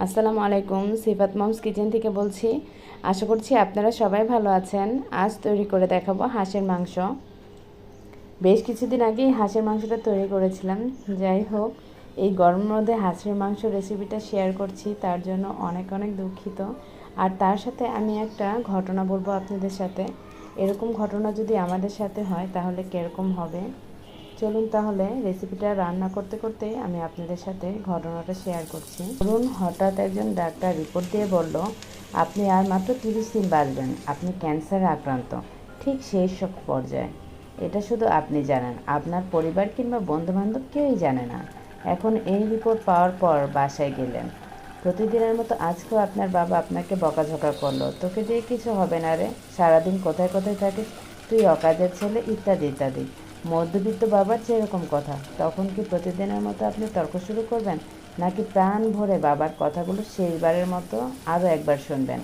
আসসালামু আলাইকুম, সিফাত moms kitchen থেকে বলছি, আশা করছি আপনারা সবাই ভালো আছেন। আজ তৈরি করে দেখাবো হাঁসের মাংস। বেশ কিছুদিন আগেই হাঁসের মাংসটা তৈরি করেছিলাম। যাই হোক, এই গরমের মধ্যে হাঁসের মাংস রেসিপিটা শেয়ার করছি, তার জন্য অনেক অনেক দুঃখিত। আর তার সাথে আমি একটা ঘটনা বলব আপনাদের সাথে। এরকম ঘটনা যদি আমাদের সাথে হয়, তাহলে কীরকম হবে? চলুন তাহলে রেসিপিটা রান্না করতে করতে আমি আপনাদের সাথে ঘটনাটা শেয়ার করছি। ধরুন, হঠাৎ একজন ডাক্তার রিপোর্ট দিয়ে বলল, আপনি আর মাত্র তিরিশ দিন বাঁচবেন। আপনি ক্যান্সারে আক্রান্ত। ঠিক সেই সব পর্যায়ে। এটা শুধু আপনি জানেন। আপনার পরিবার কিংবা বন্ধুবান্ধব কেউই জানে না। এখন এই রিপোর্ট পাওয়ার পর বাসায় গেলেন। প্রতিদিনের মতো আজকেও আপনার বাবা আপনাকে বকাঝকা করল। তোকে দিয়ে কিছু হবে না রে। সারাদিন কোথায় কোথায় থাকিস? তুই অকাজের ছেলে ইত্যাদি ইত্যাদি। মধ্যবিত্ত বাবার যেরকম কথা। তখন কি প্রতিদিনের মতো আপনি তর্ক শুরু করবেন? নাকি প্রাণ ভরে বাবার কথাগুলো শেষবারের মতো আরও একবার শুনবেন?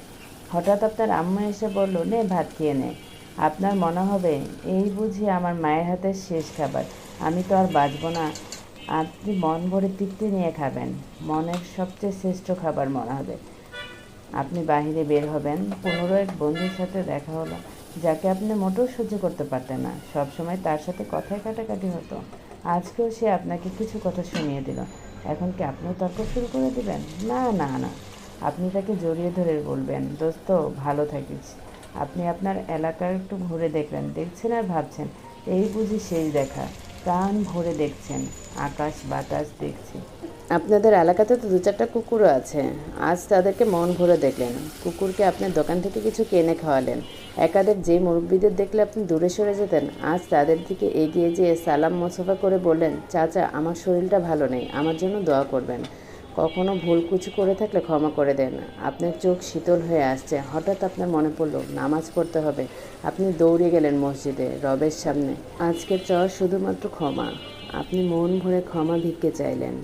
হঠাৎ আপনার আম্মু এসে বলল, নে, ভাত খেয়ে নে। আপনার মনে হবে, এই বুঝি আমার মায়ের হাতের শেষ খাবার। আমি তো আর বাঁচবো না। আপনি মন ভরে তৃপ্তি নিয়ে খাবেন। মনের সবচেয়ে শ্রেষ্ঠ খাবার মনে হবে। আপনি বাহিরে বের হবেন। পনেরো এক বন্ধুর সাথে দেখা হলো। যাকে আপনি মোটেও সহ্য করতে পারতেন না। সবসময় তার সাথে কথায় কাটাকাটি হতো। আজকেও সে আপনাকে কিছু কথা শুনিয়ে দিল। এখন কি আপনিও তর্ক শুরু করে দিবেন? না না না। আপনি তাকে জড়িয়ে ধরে বলবেন, দোস্ত, ভালো থাকিস। আপনি আপনার এলাকার একটু ঘুরে দেখলেন, দেখছেন আর ভাবছেন। এই বুঝি সেই দেখা। প্রাণ ভরে দেখছেন, আকাশ বাতাস দেখছি। আপনাদের এলাকাতে তো দু চারটা কুকুরও আছে। আজ তাদেরকে মন ভরে দেখলেন। কুকুরকে আপনার দোকান থেকে কিছু কিনে খাওয়ালেন। একাদের যে মুরব্বীদের দেখলে আপনি দূরে সরে যেতেন, আজ তাদের দিকে এগিয়ে যেয়ে সালাম মোসাফা করে বললেন, চাচা, আমার শরীরটা ভালো নেই, আমার জন্য দোয়া করবেন। কখনো ভুল কুচু করে থাকলে ক্ষমা করে দেন। আপনার চোখ শীতল হয়ে আসছে। হঠাৎ আপনার মনে পড়ল, নামাজ পড়তে হবে। আপনি দৌড়ে গেলেন মসজিদে, রবের সামনে। আজকের চর শুধুমাত্র ক্ষমা। আপনি মন ভরে ক্ষমা ভিক্ষে চাইলেন।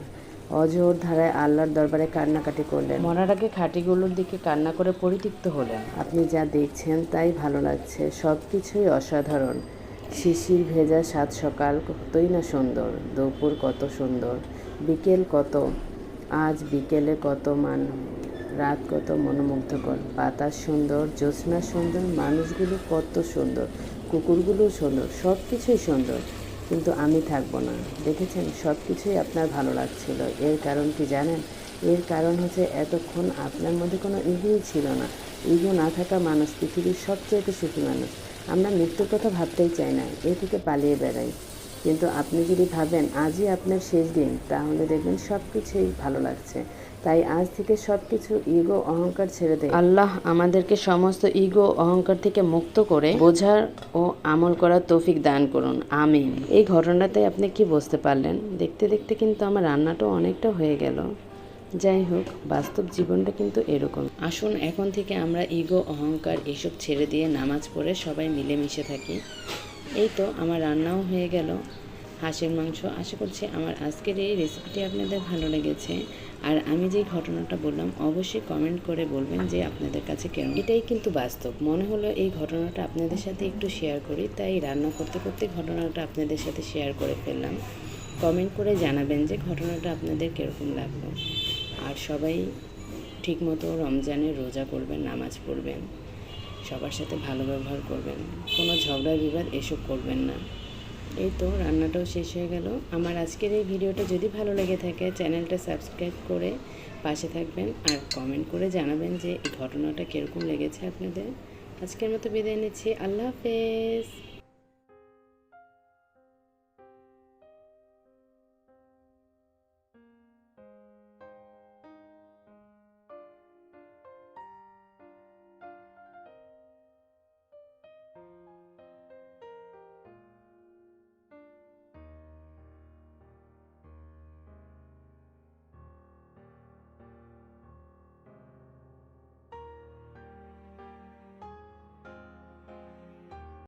অজোর ধারায় আল্লাহর দরবারে কান্নাকাটি করলেন। মরার আগে খাটিগুলোর দিকে কান্না করে পরিতৃপ্ত হলেন। আপনি যা দেখছেন তাই ভালো লাগছে। সব কিছুই অসাধারণ। শিশির ভেজা সাত সকাল কতই না সুন্দর। দুপুর কত সুন্দর। বিকেল কত? আজ বিকেলে কত মান? রাত কত মনোমুগ্ধকর। বাতাস সুন্দর জ্যোৎস্না সুন্দর মানুষগুলো কত সুন্দর কুকুরগুলো সুন্দর সব কিছুই সুন্দর। কিন্তু আমি থাকব না। দেখেছেন? সব কিছুই আপনার ভালো লাগছিল। এর কারণ কি জানেন? এর কারণ হচ্ছে এতক্ষণ আপনার মধ্যে কোনো ইগোই ছিল না। ইগো না থাকা মানুষ পৃথিবীর সবচেয়ে সুখী মানুষ। আমরা মৃত্যুর কথা ভাবতেই চাই না। এ থেকে পালিয়ে বেড়াই। কিন্তু আপনি যদি ভাবেন, আজই আপনার শেষ দিন, তাহলে দেখবেন সব কিছুই ভালো লাগছে। তাই আজ থেকে সব কিছু ইগো অহংকার ছেড়ে দেয় আল্লাহ আমাদেরকে সমস্ত ইগো অহংকার থেকে মুক্ত করে বোঝার ও আমল করার তৌফিক দান করুন। আমিন। এই ঘটনাতে আপনি কি বুঝতে পারলেন? দেখতে দেখতে কিন্তু আমার রান্নাটাও অনেকটা হয়ে গেল। যাই হোক, বাস্তব জীবনটা কিন্তু এরকম। আসুন, এখন থেকে আমরা ইগো অহংকার এসব ছেড়ে দিয়ে নামাজ পড়ে সবাই মিলেমিশে থাকি। এই তো, আমার রান্নাও হয়ে গেল। হাঁসের মাংস। আশা করছি আমার আজকের এই রেসিপিটি আপনাদের ভালো লেগেছে। আর আমি যেই ঘটনাটা বললাম, অবশ্যই কমেন্ট করে বলবেন যে আপনাদের কাছে কেমন। এটাই কিন্তু বাস্তব। মনে হলো এই ঘটনাটা আপনাদের সাথে একটু শেয়ার করি, তাই রান্না করতে করতে ঘটনাটা আপনাদের সাথে শেয়ার করে ফেললাম। কমেন্ট করে জানাবেন যে ঘটনাটা আপনাদের কীরকম লাগল। আর সবাই ঠিকমতো রমজানে রোজা করবেন, নামাজ পড়বেন। সবার সাথে ভালো ব্যবহার করবেন। কোনো ঝগড়া বিবাদ এসব করবেন না। এই তো রান্নাটাও শেষ হয়ে গেল। আমার আজকের এই ভিডিওটা যদি ভালো লেগে থাকে, চ্যানেলটা সাবস্ক্রাইব করে পাশে থাকবেন আর কমেন্ট করে জানাবেন যে এই ঘটনাটা কীরকম লেগেছে আপনাদের। আজকের মতো বিদায় নিচ্ছি। আল্লাহ হাফেজ।